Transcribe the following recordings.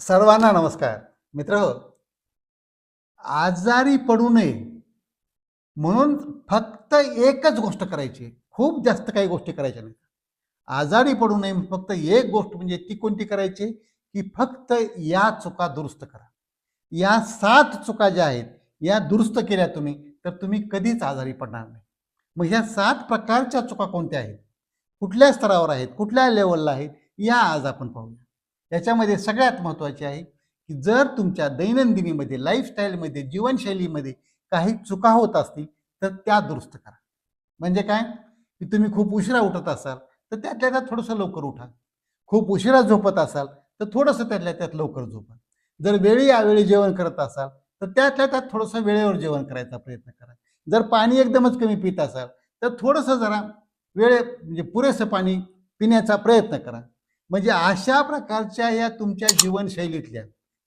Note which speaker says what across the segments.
Speaker 1: सर्वांना नमस्कार. मित्र हो, आजारी पडू नये म्हणून फक्त एकच गोष्ट करायची. खूप जास्त काही गोष्टी करायच्या नाही आजारी पडू नये फक्त एक गोष्ट म्हणजे ती कोणती करायची? की फक्त या चुका दुरुस्त करा. या सात चुका ज्या आहेत या दुरुस्त केल्या तुम्ही तर तुम्ही कधीच आजारी पडणार नाही. मग ह्या सात प्रकारच्या चुका कोणत्या आहेत? कुठल्या स्तरावर आहेत? कुठल्या लेवलला आहेत? या आज आपण पाहूया. याच्यामध्ये सगळ्यात महत्त्वाचे आहे की जर तुमच्या दैनंदिनीमध्ये लाईफस्टाईलमध्ये जीवनशैलीमध्ये काही चुका होत असतील तर त्या दुरुस्त करा. म्हणजे काय? की तुम्ही खूप उशिरा उठत असाल तर त्यातल्या त्यात थोडंसं लवकर उठा. खूप उशिरा झोपत असाल तर थोडंसं त्यातल्या त्यात लवकर झोपा. जर वेळी यावेळी जेवण करत असाल तर त्यातल्या त्यात थोडंसं वेळेवर जेवण करायचा प्रयत्न करा. जर पाणी एकदमच कमी पित असाल तर थोडंसं जरा वेळे म्हणजे पुरेसं पाणी पिण्याचा प्रयत्न करा. म्हणजे अशा प्रकारच्या या तुमच्या जीवनशैलीतल्या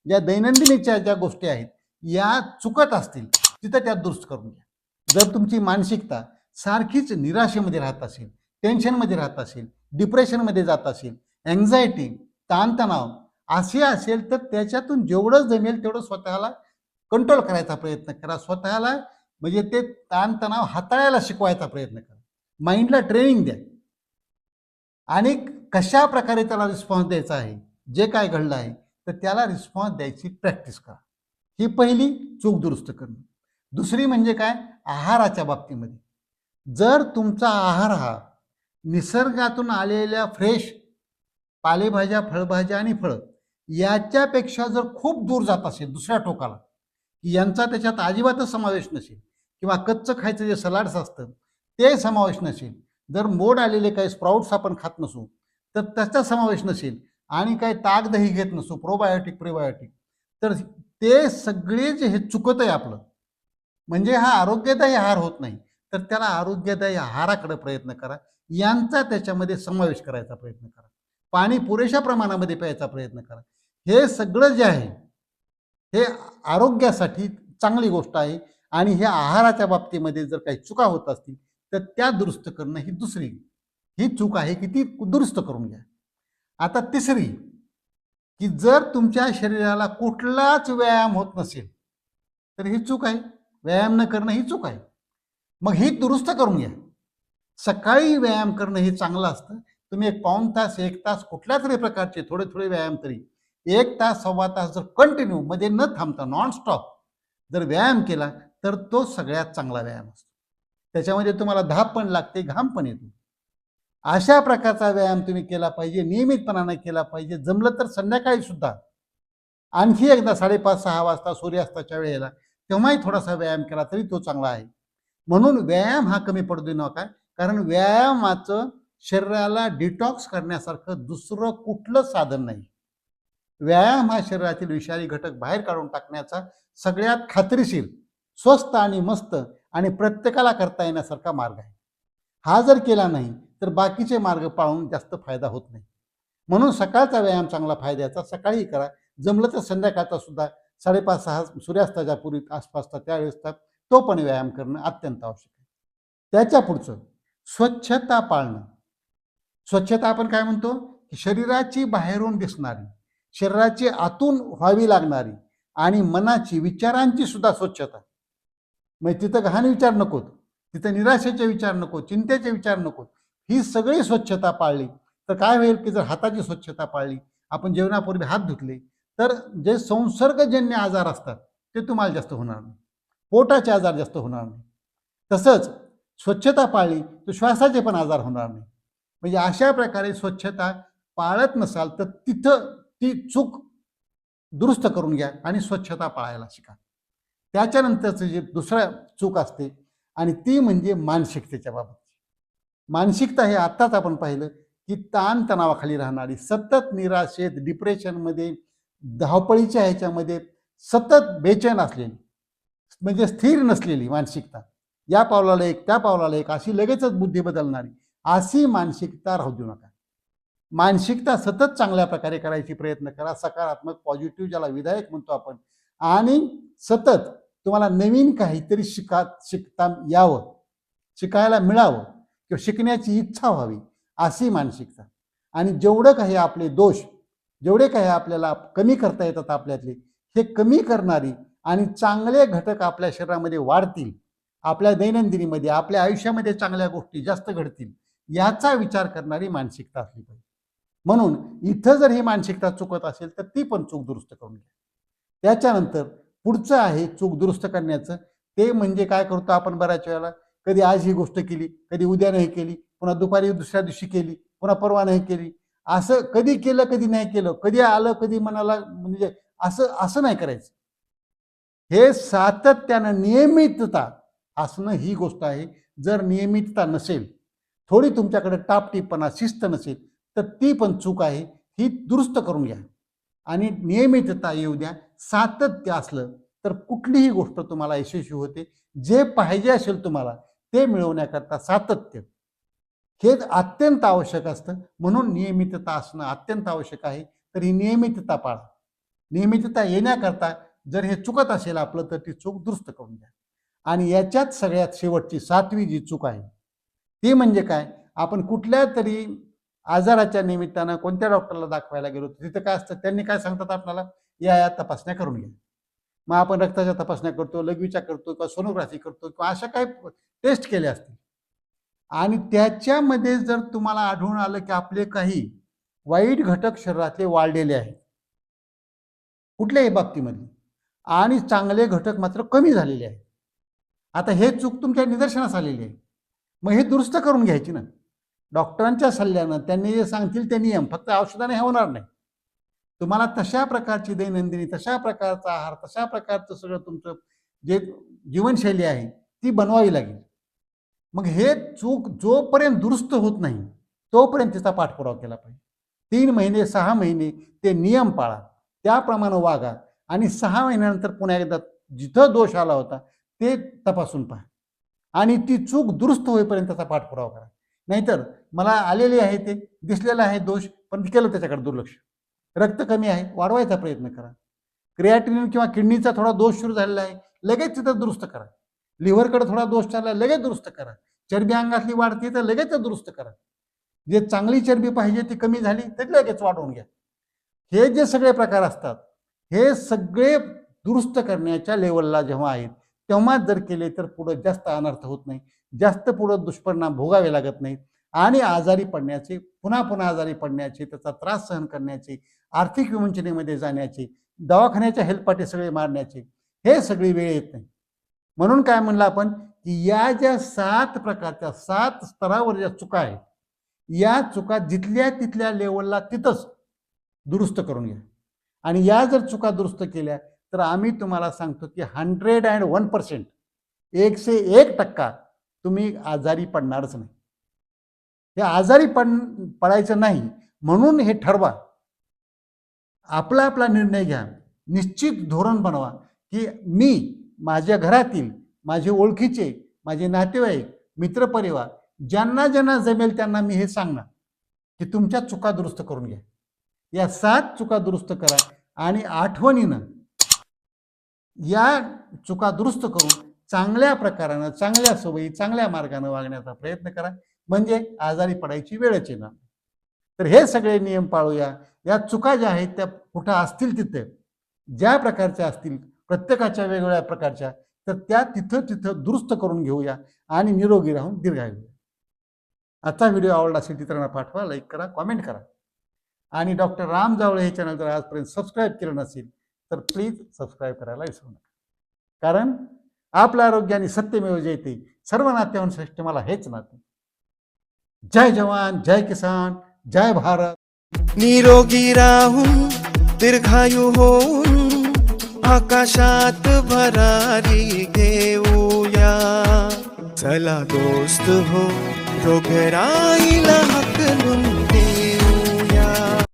Speaker 1: ज्या दैनंदिनीच्या ज्या गोष्टी आहेत या चुकत असतील तिथं त्या दुरुस्त करून घ्या. जर तुमची मानसिकता सारखीच निराशेमध्ये राहत असेल टेन्शनमध्ये राहत असेल डिप्रेशनमध्ये जात असेल अँझायटी ताणतणाव असे असेल तर त्याच्यातून जेवढं जमेल तेवढं स्वतःला कंट्रोल करायचा प्रयत्न करा. स्वतःला म्हणजे ते ताणतणाव हाताळायला शिकवायचा प्रयत्न करा. माइंडला ट्रेनिंग द्या. आणि कशा प्रकारे त्याला रिस्पॉन्स द्यायचा आहे जे काय घडलं आहे तर त्याला रिस्पॉन्स द्यायची प्रॅक्टिस करा. ही पहिली चूक दुरुस्त करणं. दुसरी म्हणजे काय? आहाराच्या बाबतीमध्ये. जर तुमचा आहार हा निसर्गातून आलेल्या फ्रेश पालेभाज्या फळभाज्या आणि फळं याच्यापेक्षा जर खूप दूर जात असेल दुसऱ्या टोकाला की यांचा त्याच्यात अजिबातच समावेश नसेल किंवा कच्चं खायचं जे सलाड्स असतं ते समावेश नसेल. जर मोड आलेले काही स्प्राउट्स आपण खात नसू तर त्याचा समावेश नसेल आणि काही ताक दही घेत नसू प्रोबायोटिक प्रिबायोटिक तर ते सगळे जे हे चुकत आहे आपलं म्हणजे हा आरोग्यदायी आहार होत नाही तर त्याला आरोग्यदायी आहाराकडे प्रयत्न करा. यांचा त्याच्यामध्ये समावेश करायचा प्रयत्न करा. पाणी पुरेशा प्रमाणामध्ये प्यायचा प्रयत्न करा. हे सगळं जे आहे हे आरोग्यासाठी चांगली गोष्ट आहे. आणि ह्या आहाराच्या बाबतीमध्ये जर काही चुका होत असतील तर त्या दुरुस्त करणं ही दुसरी ही चूक आहे की ती दुरुस्त करून घ्या. आता तिसरी की जर तुमच्या शरीराला कुठलाच व्यायाम होत नसेल तर ही चूक आहे. व्यायाम न करणं ही चूक आहे. मग ही दुरुस्त करून घ्या. सकाळी व्यायाम करणं हे चांगलं असतं. तुम्ही एक पाऊण तास एक तास कुठल्या तरी प्रकारचे थोडे थोडे व्यायाम तरी एक तास सव्वा तास जर कंटिन्यू मध्ये न थांबता नॉनस्टॉप जर व्यायाम केला तर तो सगळ्यात चांगला व्यायाम असतो. त्याच्यामध्ये तुम्हाला धाप पण लागते घाम पण येतो. अशा प्रकारचा व्यायाम तुम्ही केला पाहिजे नियमितपणाने केला पाहिजे. जमलं तर संध्याकाळी सुद्धा. आणखी एकदा साडेपाच सहा वाजता सूर्यास्ताच्या वेळेला तेव्हाही थोडासा व्यायाम केला तरी तो चांगला आहे. म्हणून व्यायाम हा कमी पडू देऊ नका. कारण व्यायामाचं शरीराला डिटॉक्स करण्यासारखं दुसरं कुठलं साधन नाही. व्यायाम हा शरीरातील विषारी घटक बाहेर काढून टाकण्याचा सगळ्यात खात्रीशीर स्वस्त आणि मस्त आणि प्रत्येकाला करता येण्यासारखा मार्ग आहे. हा जर केला नाही तर बाकीचे मार्ग पाळून जास्त फायदा होत नाही. म्हणून सकाळचा व्यायाम चांगला फायद्याचा सकाळी करा. जमलं तर संध्याकाळचा सुद्धा साडेपाच सहा सूर्यास्ताच्या पूर्वी आसपासचा त्यावेळेस तो पण व्यायाम करणं अत्यंत आवश्यक आहे. त्याच्या पुढचं स्वच्छता पाळणं. स्वच्छता आपण काय म्हणतो? की शरीराची बाहेरून दिसणारी शरीराची आतून व्हावी लागणारी आणि मनाची विचारांची सुद्धा स्वच्छता. मग तिथं घाण विचार नकोत. तिथं निराशेचे विचार नको चिंतेचे विचार नकोत. ही सगळी स्वच्छता पाळली. तर काय होईल की जर हाताची स्वच्छता पाळली आपण जेवणापूर्वी हात धुतले तर जे संसर्गजन्य आजार असतात ते तुम्हाला जास्त होणार नाही. पोटाचे आजार जास्त होणार नाही. तसंच स्वच्छता पाळली तर श्वासाचे पण आजार होणार नाही. म्हणजे अशा प्रकारे स्वच्छता पाळत नसाल तर तिथं ती चूक दुरुस्त करून घ्या आणि स्वच्छता पाळायला शिका. त्याच्यानंतरचं जे दुसरा चूक असते आणि ती म्हणजे मानसिकतेच्या बाबत मानसिकता हे आत्ताच आपण पाहिलं की ताणतणावाखाली राहणारी सतत निराशेत डिप्रेशनमध्ये धावपळीच्या ह्याच्यामध्ये सतत बेचैन असलेली म्हणजे स्थिर नसलेली मानसिकता. या पावलाला एक त्या पावलाला एक अशी लगेचच बुद्धी बदलणारी अशी मानसिकता राहू देऊ नका. मानसिकता सतत चांगल्या प्रकारे करायची प्रयत्न करा सकारात्मक पॉझिटिव्ह ज्याला विधायक म्हणतो आपण आणि सतत तुम्हाला नवीन काहीतरी शिका शिकता यावं. शिकायला मिळावं किंवा शिकण्याची इच्छा व्हावी अशी मानसिकता. आणि जेवढं काही आपले दोष जेवढे काही आपल्याला कमी करता येतात आपल्यातले हे कमी करणारी आणि चांगले घटक आपल्या शरीरामध्ये वाढतील आपल्या दैनंदिनीमध्ये आपल्या आयुष्यामध्ये चांगल्या गोष्टी जास्त घडतील याचा विचार करणारी मानसिकता असली पाहिजे. म्हणून इथं जर ही मानसिकता चुकत असेल तर ती पण चूक दुरुस्त करून घ्या. त्याच्यानंतर पुढचं आहे चूक दुरुस्त करण्याचं. ते म्हणजे काय करतो आपण बऱ्याच वेळेला? कधी आज ही गोष्ट केली कधी उद्या नाही केली पुन्हा दुपारी दुसऱ्या दिवशी केली पुन्हा परवा नाही केली. असं कधी केलं कधी नाही केलं कधी आलं कधी मनाला म्हणजे असं असं नाही करायचं. हे सातत्यानं नियमितता असणं ही गोष्ट आहे. जर नियमितता नसेल थोडी तुमच्याकडे टापटीपणा शिस्त नसेल तर ती पण चूक आहे. ही दुरुस्त करून घ्या. आणि नियमितता येऊ द्या सातत्य असलं तर कुठलीही गोष्ट तुम्हाला यशस्वी होते. जे पाहिजे असेल तुम्हाला ते मिळवण्याकरता सातत्य. हे अत्यंत आवश्यक असतं. म्हणून नियमितता असणं अत्यंत आवश्यक आहे. तर ही नियमितता पाळा. नियमितता येण्याकरता जर हे चुकत असेल आपलं तर ती चूक दुरुस्त करून द्या आणि याच्यात सगळ्यात शेवटची सातवी जी चूक आहे ती म्हणजे काय? आपण कुठल्या तरी आजाराच्या निमित्तानं कोणत्या डॉक्टरला दाखवायला गेलो तिथं काय असतं? त्यांनी काय सांगतात आपल्याला? या या तपासण्या करून घ्या. मग आपण रक्ताच्या तपासण्या करतो लघवीच्या करतो किंवा सोनोग्राफी करतो किंवा अशा काही टेस्ट केल्या असतील. आणि त्याच्यामध्ये जर तुम्हाला आढळून आलं की आपले काही वाईट घटक शरीरातले वाढलेले आहेत. कुठल्याही बाबतीमध्ये आणि चांगले घटक मात्र कमी झालेले आहेत. आता हे चूक तुमच्या निदर्शनास आलेली आहे. मग हे दुरुस्त करून घ्यायची ना. डॉक्टरांच्या सल्ल्यानं त्यांनी जे सांगतील ते नियम फक्त औषधाने हे होणार नाही. तुम्हाला तशा प्रकारची दैनंदिनी तशा प्रकारचा आहार तशा प्रकारचं सगळं तुमचं जे जीवनशैली आहे ती बनवावी लागेल. मग हे चूक जोपर्यंत दुरुस्त होत नाही तोपर्यंत तिचा पाठपुरावा केला पाहिजे. तीन महिने सहा महिने ते नियम पाळा. त्याप्रमाणे वागा आणि सहा महिन्यानंतर पुन्हा एकदा जिथं दोष आला होता ते तपासून पहा. आणि ती चूक दुरुस्त होईपर्यंत त्याचा पाठपुरावा करा. नाहीतर मला आलेले आहे ते दिसलेलं आहे दोष पण केलं त्याच्याकडे दुर्लक्ष. रक्त कमी आहे वाढवायचा प्रयत्न करा. क्रियाटिनिन किंवा किडनीचा थोडा दोष सुरू झालेला आहे लगेच तिथं दुरुस्त करा. लिव्हरकडे थोडा दोष चालला लगेच दुरुस्त करा. चरबी अंगातली वाढते तर लगेच दुरुस्त करा. जे चांगली चरबी पाहिजे ती कमी झाली ते लगेच वाढवून घ्या. हे जे सगळे प्रकार असतात हे सगळे दुरुस्त करण्याच्या लेवलला जेव्हा आहेत तेव्हा जर केले तर पुढं जास्त अनर्थ होत नाही. जास्त पुढं दुष्परिणाम भोगावे लागत नाहीत. आणि आजारी पडण्याचे पुन्हा पुन्हा आजारी पडण्याचे त्याचा त्रास सहन करण्याचे आर्थिक विमंचनेमध्ये जाण्याचे दवाखान्याच्या हेल्पाटे सगळे मारण्याचे हे सगळी वेळ येत नाही. म्हणून काय म्हणलं आपण की या ज्या सात प्रकारच्या सात स्तरावर ज्या चुका आहेत या चुका जिथल्या तिथल्या लेवलला तिथंच दुरुस्त करून घ्या. आणि या जर चुका दुरुस्त केल्या तर आम्ही तुम्हाला सांगतो की हंड्रेड अँड वन पर्सेंट एकशे एक टक्का तुम्ही आजारी पडणारच नाही. हे आजारी पण पडायचं नाही. म्हणून हे ठरवा. आपला आपला निर्णय घ्या. निश्चित धोरण बनवा की मी माझ्या घरातील माझे ओळखीचे माझे नातेवाईक मित्रपरिवार ज्यांना ज्यांना जमेल त्यांना मी हे सांगणार. की तुमच्या चुका दुरुस्त करून घ्या. या सात चुका दुरुस्त करा आणि आठवणीनं या चुका दुरुस्त करून चांगल्या प्रकारानं चांगल्या सवयी चांगल्या मार्गानं वागण्याचा प्रयत्न करा. म्हणजे आजारी पडायची वेळच येणार तर हे सगळे नियम पाळूया. या चुका ज्या आहेत त्या कुठं असतील तिथे ज्या प्रकारच्या असतील प्रत्येकाच्या वेगवेगळ्या प्रकारच्या तर त्या तिथं तिथं दुरुस्त करून घेऊया आणि निरोगी राहून दीर्घायूया आजचा व्हिडिओ आवडला असेल चित्रांना पाठवा लाईक करा कॉमेंट करा. आणि डॉक्टर राम जावळे हे चॅनल जर आजपर्यंत सबस्क्राईब केलं नसेल तर प्लीज सबस्क्राईब करायला विसरू नका. कारण आपलं आरोग्य आणि सत्यमेव जयते सर्व नात्याहून श्रेष्ठ मला हेच नाते. जय जवान जय किसान जय भारत।
Speaker 2: निरोगी राहून दीर्घायू होऊन आकाशात भरारी घेऊया। चला दोस्त हो रोगराईला हकलून देऊया